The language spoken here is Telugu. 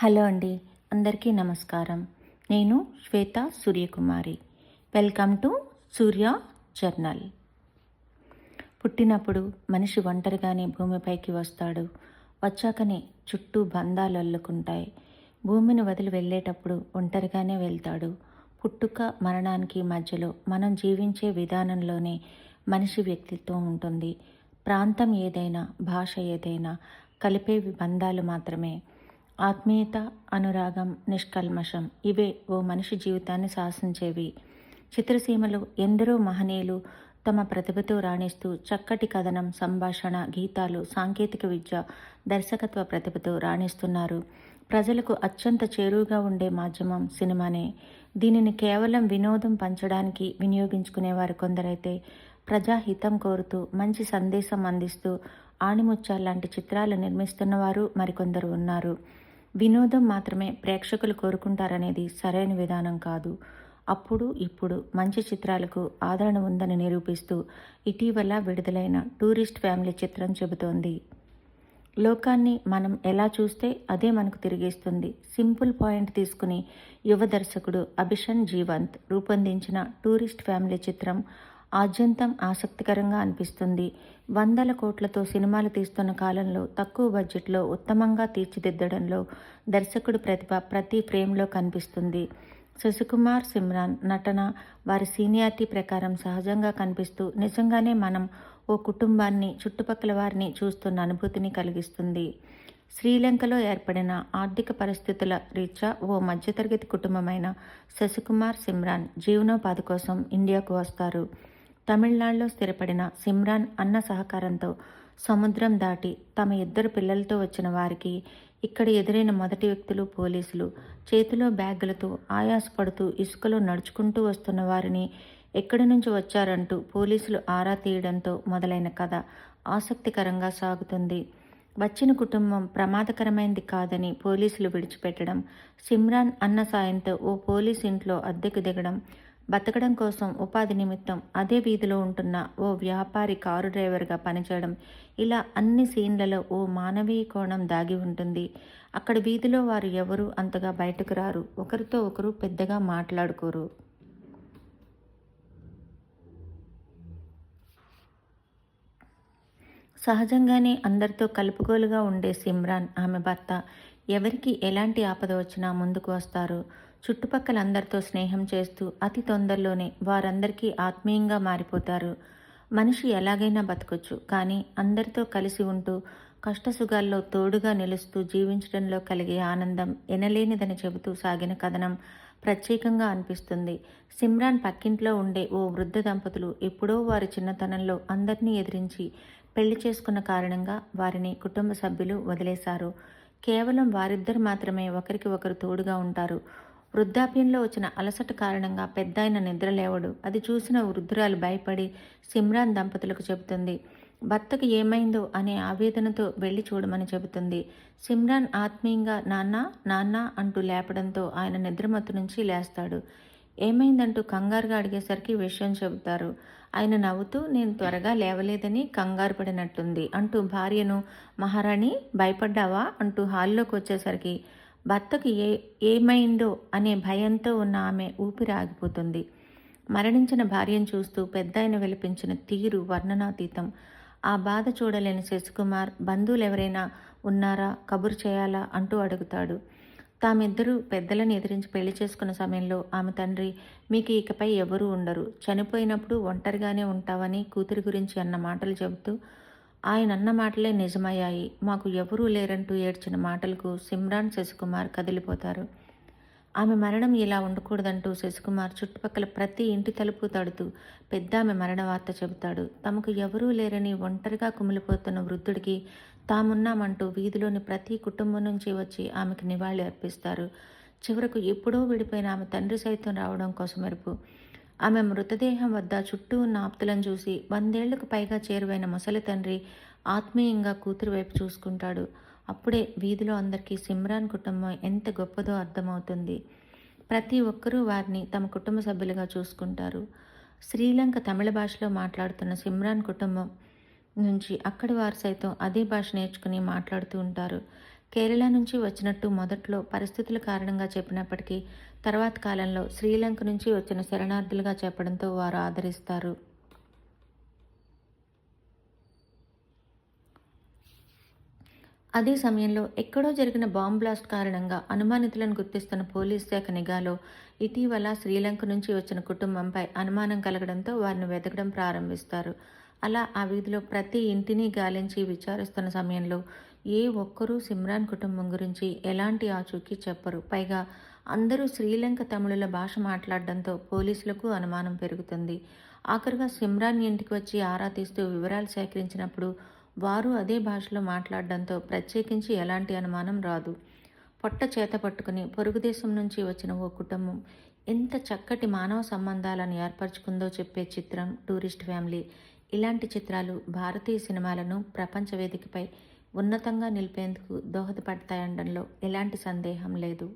హలో అండి అందరికీ నమస్కారం. నేను Shweta Suryakumari. Welcome to Surya journal. పుట్టినప్పుడు మనిషి ఒంటరిగానే భూమిపైకి వస్తాడు. వచ్చాకనే చుట్టూ బంధాలు అల్లుకుంటాయి. భూమిని వదిలి వెళ్ళేటప్పుడు ఒంటరిగానే వెళ్తాడు. పుట్టుక మరణానికి మధ్యలో మనం జీవించే విధానంలోనే మనిషి వ్యక్తిత్వం ఉంటుంది. ప్రాంతం ఏదైనా భాష ఏదైనా కలిపేవి బంధాలు మాత్రమే. ఆత్మీయత అనురాగం నిష్కల్మషం ఇవే ఓ మనిషి జీవితాన్ని శాసించేవి. చిత్రసీమలో ఎందరో మహనీయులు తమ ప్రతిభతో రాణిస్తూ చక్కటి కథనం సంభాషణ గీతాలు సాంకేతిక విద్య దర్శకత్వ ప్రతిభతో రాణిస్తున్నారు. ప్రజలకు అత్యంత చేరువుగా ఉండే మాధ్యమం సినిమానే. దీనిని కేవలం వినోదం పంచడానికి వినియోగించుకునేవారు కొందరైతే ప్రజాహితం కోరుతూ మంచి సందేశం అందిస్తూ ఆణిముత్యాల లాంటి చిత్రాలు నిర్మిస్తున్నవారు మరికొందరు ఉన్నారు. వినోదం మాత్రమే ప్రేక్షకులు కోరుకుంటారనేది సరైన విధానం కాదు. అప్పుడు ఇప్పుడు మంచి చిత్రాలకు ఆదరణ ఉందని నిరూపిస్తూ ఇటీవల విడుదలైన టూరిస్ట్ ఫ్యామిలీ చిత్రం చెబుతోంది. లోకాన్ని మనం ఎలా చూస్తే అదే మనకు తిరిగిస్తుంది. సింపుల్ పాయింట్ తీసుకుని యువ దర్శకుడు అభిషన్ జీవంత్ రూపొందించిన టూరిస్ట్ ఫ్యామిలీ చిత్రం ఆద్యంతం ఆసక్తికరంగా అనిపిస్తుంది. వందల కోట్లతో సినిమాలు తీస్తున్న కాలంలో తక్కువ బడ్జెట్లో ఉత్తమంగా తీర్చిదిద్దడంలో దర్శకుడు ప్రతిభ ప్రతి ఫ్రేమ్లో కనిపిస్తుంది. శశికుమార్ సిమ్రాన్ నటన వారి సీనియారిటీ ప్రకారం సహజంగా కనిపిస్తూ నిజంగానే మనం ఓ కుటుంబాన్ని చుట్టుపక్కల వారిని చూస్తున్న అనుభూతిని కలిగిస్తుంది. శ్రీలంకలో ఏర్పడిన ఆర్థిక పరిస్థితుల రీత్యా ఓ మధ్యతరగతి కుటుంబమైన శశికుమార్ సిమ్రాన్ జీవనోపాధి కోసం ఇండియాకు వస్తారు. తమిళనాడులో స్థిరపడిన సిమ్రాన్ అన్న సహకారంతో సముద్రం దాటి తమ ఇద్దరు పిల్లలతో వచ్చిన వారికి ఇక్కడ ఎదురైన మొదటి వ్యక్తులు పోలీసులు. చేతిలో బ్యాగులతో ఆయాసపడుతూ ఇసుకలో నడుచుకుంటూ వస్తున్న వారిని ఎక్కడి నుంచి వచ్చారంటూ పోలీసులు ఆరా తీయడంతో మొదలైన కథ ఆసక్తికరంగా సాగుతుంది. వచ్చిన కుటుంబం ప్రమాదకరమైంది కాదని పోలీసులు విడిచిపెట్టడం సిమ్రాన్ అన్న సాయంతో ఓ పోలీస్ ఇంట్లో అద్దెకు దిగడం బతకడం కోసం ఉపాధి నిమిత్తం అదే వీధిలో ఉంటున్న ఓ వ్యాపారి కారు డ్రైవర్గా పనిచేయడం. ఇలా అన్ని సీన్లలో ఓ మానవీయ కోణం దాగి ఉంటుంది. అక్కడ వీధిలో వారు ఎవరు అంతగా బయటకు రారు. ఒకరితో ఒకరు పెద్దగా మాట్లాడుకోరు. సహజంగానే అందరితో కలుపుగోలుగా ఉండే సిమ్రాన్ ఆమె భర్త. ఎవరికి ఎలాంటి ఆపద వచ్చినా ముందుకు వస్తారు. చుట్టుపక్కల అందరితో స్నేహం చేస్తూ అతి తొందరలోనే వారందరికీ ఆత్మీయంగా మారిపోతారు. మనిషి ఎలాగైనా బతకొచ్చు కానీ అందరితో కలిసి ఉంటూ కష్టసుగాల్లో తోడుగా నిలుస్తూ జీవించడంలో కలిగే ఆనందం ఎనలేనిదని చెబుతూ సాగిన కథనం ప్రత్యేకంగా అనిపిస్తుంది. సిమ్రాన్ పక్కింట్లో ఉండే ఓ వృద్ధ దంపతులు ఎప్పుడో వారి చిన్నతనంలో అందరినీ ఎదిరించి పెళ్ళి చేసుకున్న కారణంగా వారిని కుటుంబ సభ్యులు వదిలేశారు. కేవలం వారిద్దరు మాత్రమే ఒకరికి ఒకరు తోడుగా ఉంటారు. వృద్ధాప్యంలో వచ్చిన అలసట కారణంగా పెద్దాయన నిద్రలేవడు అది చూసిన వృద్ధురాలు భయపడి సిమ్రాన్ దంపతులకు చెబుతుంది భర్తకు ఏమైందో అనే ఆవేదనతో వెళ్ళి చూడమని చెబుతుంది. సిమ్రాన్ ఆత్మీయంగా నాన్న నాన్న అంటూ లేపడంతో ఆయన నిద్రమత్తు నుంచి లేస్తాడు. ఏమైందంటూ కంగారుగా అడిగేసరికి విషయం చెబుతారు. ఆయన నవ్వుతూ నేను త్వరగా లేవలేదని కంగారు పడినట్టుంది అంటూ భార్యను మహారాణి భయపడ్డావా? అంటూ హాల్లోకి వచ్చేసరికి భర్తకు ఏ ఏమైందో అనే భయంతో ఉన్న ఆమె ఊపిరి ఆగిపోతుంది. మరణించిన భార్యను చూస్తూ పెద్దాయన విలిపించిన తీరు వర్ణనాతీతం. ఆ బాధ చూడలేని శశికుమార్ బంధువులు ఎవరైనా ఉన్నారా? కబురు చేయాలా? అంటూ అడుగుతాడు. తామిద్దరూ పెద్దలను ఎదిరించి పెళ్ళి చేసుకున్న సమయంలో ఆమె తండ్రి మీకు ఇకపై ఎవరూ ఉండరు. చనిపోయినప్పుడు ఒంటరిగానే ఉంటావని కూతురి గురించి అన్న మాటలు చెబుతూ ఆయన అన్న మాటలే నిజమయ్యాయి. మాకు ఎవరూ లేరంటూ ఏడ్చిన మాటలకు సిమ్రాన్ శశికుమార్ కదిలిపోతారు. ఆమె మరణం ఇలా ఉండకూడదంటూ శశికుమార్ చుట్టుపక్కల ప్రతి ఇంటి తలుపు తడుతూ పెద్ద ఆమె మరణ వార్త చెబుతాడు. తమకు ఎవరూ లేరని ఒంటరిగా కుమిలిపోతున్న వృద్ధుడికి తామున్నామంటూ వీధిలోని ప్రతి కుటుంబం నుంచి వచ్చి ఆమెకు నివాళి అర్పిస్తారు చివరకు ఎప్పుడో విడిపోయిన ఆమె తండ్రి సైతం రావడం కోసం మెరుపు ఆమె మృతదేహం వద్ద చుట్టూ ఉన్న ఆప్తులను చూసి వందేళ్ళకు పైగా చేరువైన ముసలి తండ్రి ఆత్మీయంగా కూతురు వైపు చూసుకుంటాడు. అప్పుడే వీధిలో అందరికీ సిమ్రాన్ కుటుంబం ఎంత గొప్పదో అర్థమవుతుంది. ప్రతి ఒక్కరూ వారిని తమ కుటుంబ సభ్యులుగా చూసుకుంటారు. శ్రీలంక తమిళ భాషలో మాట్లాడుతున్న సిమ్రాన్ కుటుంబం నుంచి అక్కడి వారు సైతం అదే భాష నేర్చుకుని మాట్లాడుతూ ఉంటారు. కేరళ నుంచి వచ్చినట్టు మొదట్లో పరిస్థితుల కారణంగా చెప్పినప్పటికీ తర్వాత కాలంలో శ్రీలంక నుంచి వచ్చిన శరణార్థులుగా చెప్పడంతో వారు ఆదరిస్తారు. అదే సమయంలో ఎక్కడో జరిగిన బాంబ్ బ్లాస్ట్ కారణంగా అనుమానితులను గుర్తిస్తున్న పోలీస్ శాఖ నిఘాలో ఇటీవల శ్రీలంక నుంచి వచ్చిన కుటుంబంపై అనుమానం కలగడంతో వారిని వెతకడం ప్రారంభిస్తారు. అలా ఆ వీధిలో ప్రతి ఇంటిని గాలించి విచారిస్తున్న సమయంలో ఏ ఒక్కరూ సిమ్రాన్ కుటుంబం గురించి ఎలాంటి ఆచూకీ చెప్పరు. పైగా అందరూ శ్రీలంక తమిళుల భాష మాట్లాడడంతో పోలీసులకు అనుమానం పెరుగుతుంది. ఆఖరుగా సిమ్రాన్ ఇంటికి వచ్చి ఆరా తీస్తూ వివరాలు సేకరించినప్పుడు వారు అదే భాషలో మాట్లాడడంతో ప్రత్యేకించి ఎలాంటి అనుమానం రాదు. పొట్ట చేత పట్టుకుని పొరుగు దేశం నుంచి వచ్చిన ఓ కుటుంబం ఎంత చక్కటి మానవ సంబంధాలను ఏర్పరచుకుందో చెప్పే చిత్రం టూరిస్ట్ ఫ్యామిలీ. ఇలాంటి చిత్రాలు భారతీయ సినిమాలను ప్రపంచ వేదికపై ఉన్నతంగా నిలిపేందుకు దోహదపడతాయనడంలో ఎలాంటి సందేహం లేదు.